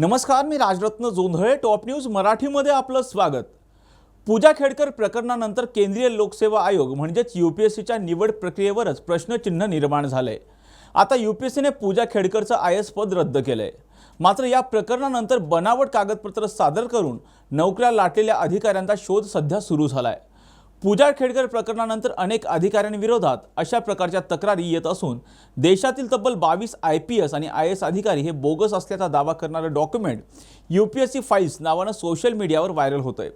नमस्कार मी Rajratna Jondhale top news मराठीमध्ये आपलं स्वागत. पूजा खेडकर प्रकरणानंतर केंद्रीय लोकसेवा आयोग म्हणजेच यू पी एस सीच्या निवड प्रक्रियेवरच प्रश्नचिन्ह निर्माण झाले. आता यू पी एस सीने पूजा खेडकरचं आय एस पद रद्द केलं आहे मात्र या प्रकरणानंतर बनावट कागदपत्र सादर करून नोकऱ्या लाटलेल्या अधिकाऱ्यांचा शोध सध्या सुरू झाला आहे पूजा खेडकर प्रकरणानंतर अनेक अधिकाऱ्यांविरोधात अशा प्रकारच्या तक्रारी येत असून देशातील तब्बल बावीस आय पी एस आणि आय एस अधिकारी हे बोगस असल्याचा दावा करणारं document U P S C files नावानं सोशल मीडियावर व्हायरल होतंय.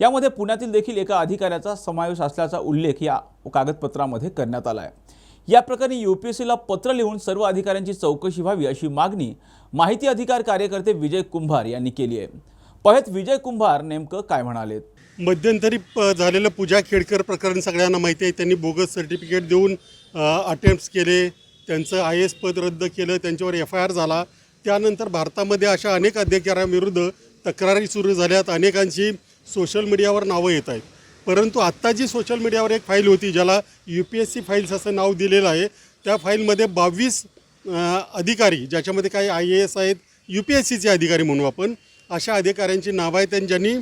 यामध्ये पुण्यातील देखील एका अधिकाऱ्याचा समावेश असल्याचा उल्लेख या कागदपत्रामध्ये करण्यात आला आहे या प्रकरणी यू पी एस सीला पत्र लिहून सर्व अधिकाऱ्यांची चौकशी व्हावी अशी मागणी माहिती अधिकार कार्यकर्ते विजय कुंभार यांनी केली आहे पहेत विजय कुंभार नेमकं काय म्हणालेत? मध्यंतरी प झालेलं पूजा खेडकर प्रकरण सगळ्यांना माहिती आहे. त्यांनी बोगस सर्टिफिकेट देऊन अटेम्प्ट्स केले. त्यांचं आय एस पद रद्द केलं. त्यांच्यावर एफ आय आर झाला. त्यानंतर भारतामध्ये अशा अनेक अधिकाऱ्यांविरुद्ध तक्रारी सुरू झाल्यात. अनेकांची सोशल मीडियावर नावं येत आहेत. परंतु आत्ता जी सोशल मीडियावर एक फाईल होती ज्याला U P S C files असं नाव दिलेलं आहे त्या फाईलमध्ये बावीस अधिकारी ज्याच्यामध्ये काही आय ए एस आहेत यू पी एस सीचे अधिकारी म्हणू आपण अशा अधिकाऱ्यांची नावं आहेत. त्यांनी ज्यांनी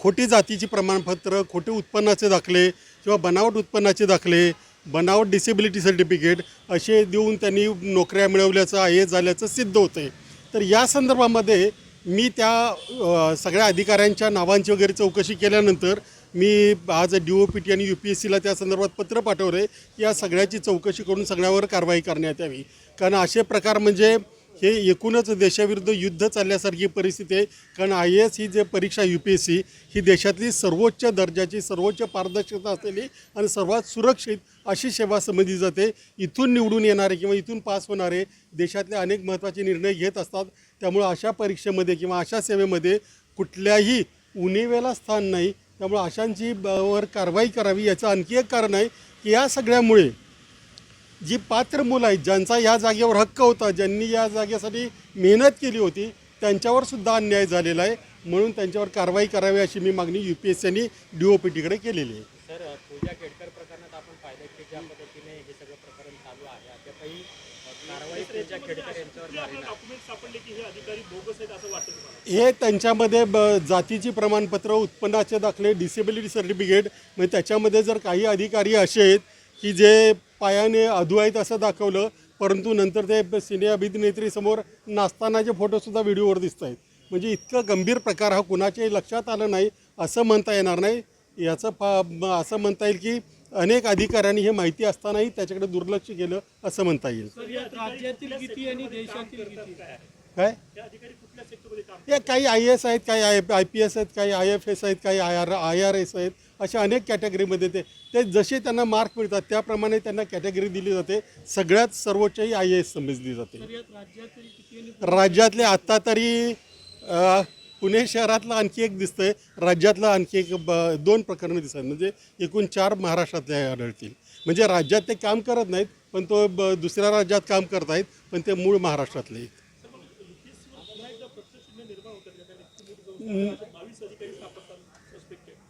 खोटी जातीची प्रमाणपत्र खोटे उत्पन्नाचे दाखले किंवा बनावट उत्पन्नाचे दाखले बनावट डिसेबिलिटी सर्टिफिकेट असे देऊन त्यांनी नोकऱ्या मिळवल्याचं आहे झाल्याचं सिद्ध होतं आहे तर या संदर्भामध्ये मी त्या सगळ्या अधिकाऱ्यांच्या नावांची वगैरे चौकशी केल्यानंतर मी आज डी ओ पी टी आणि यू पी एस सीला त्या संदर्भात पत्र पाठवले या सगळ्याची चौकशी करून सगळ्यावर कारवाई करण्यात यावी. कारण असे प्रकार म्हणजे हे एकूणच देशाविरुद्ध युद्ध चालल्यासारखी परिस्थिती आहे. कारण आय ए एस ही जे परीक्षा यू पी एस सी ही देशातली सर्वोच्च दर्जाची सर्वोच्च पारदर्शकता असलेली आणि सर्वात सुरक्षित अशी सेवा समजली जाते. इथून निवडून येणारे किंवा इथून पास होणारे देशातले अनेक महत्त्वाचे निर्णय घेत असतात. त्यामुळं अशा परीक्षेमध्ये किंवा अशा सेवेमध्ये कुठल्याही उणिवेला स्थान नाही. त्यामुळं अशांची वर कारवाई करावी याचं आणखी एक कारण आहे की या सगळ्यामुळे जी पात्र मुलं आहेत ज्यांचा या जागेवर हक्क होता ज्यांनी या जागेसाठी मेहनत केली होती त्यांच्यावर सुद्धा अन्याय झालेला आहे. म्हणून त्यांच्यावर कारवाई करावी अशी मी मागणी यू पी एस सी आणि डी ओ पी टीकडे केलेली आहे. सर पूजा केडकर प्रकरणात आपण पाहिलं की ज्या पद्धतीने हे सगळं प्रकरण चालू आहे अ, कारवाई पूजा केडकर यांच्यावर झाली नाही. हे त्यांच्यामध्ये ब जातीची प्रमाणपत्र उत्पन्नाचे दाखले डिसेबिलिटी सर्टिफिकेट म्हणजे त्याच्यामध्ये जर काही अधिकारी असे आहेत की जे पायाने अधू आहेत असं दाखवलं परंतु नंतर ते सिने अभिनेत्रीसमोर नाचतानाचे फोटोसुद्धा व्हिडिओवर दिसत आहेत म्हणजे इतका गंभीर प्रकार हा कुणाच्याही लक्षात आलं नाही असं म्हणता येणार नाही. याचं फा असं म्हणता येईल की अनेक अधिकाऱ्यांनी हे माहिती असतानाही त्याच्याकडे दुर्लक्ष केलं असं म्हणता येईल. राज्यातील किती आणि देशातील किती? काय? या काही आय एस आहेत काही आय आय पी एस आहेत काही आय एफ एस आहेत काही I R I R S आहेत अशा अनेक कॅटेगरीमध्ये ते ते जसे त्यांना मार्क मिळतात त्याप्रमाणे त्यांना कॅटेगरी दिली जाते. सगळ्यात सर्वोच्च ही आय एस समजली जाते. राज्यातले आत्ता तरी पुणे शहरातलं आणखी एक दिसतंय. राज्यातलं आणखी एक ब दोन प्रकरणं दिसतात. म्हणजे एकूण चार महाराष्ट्रातले आढळतील. म्हणजे राज्यात ते काम करत नाहीत पण तो ब दुसऱ्या राज्यात काम करत आहेत पण ते मूळ महाराष्ट्रातले आहेत.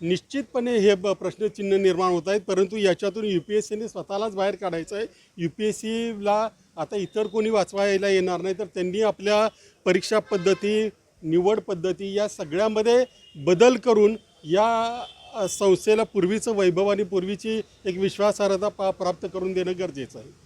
निश्चितपणे हे ब प्रश्नचिन्ह निर्माण होत आहेत परंतु याच्यातून यू पी एस सीने स्वतःलाच बाहेर काढायचं आहे. यू पी एस सीला आता इतर कोणी वाचवायला येणार नाही तर त्यांनी आपल्या परीक्षा पद्धती निवड पद्धती या सगळ्यामध्ये बदल करून या संस्थेला पूर्वीचं वैभव आणि पूर्वीची एक विश्वासार्हता पा प्राप्त करून देणं गरजेचं आहे.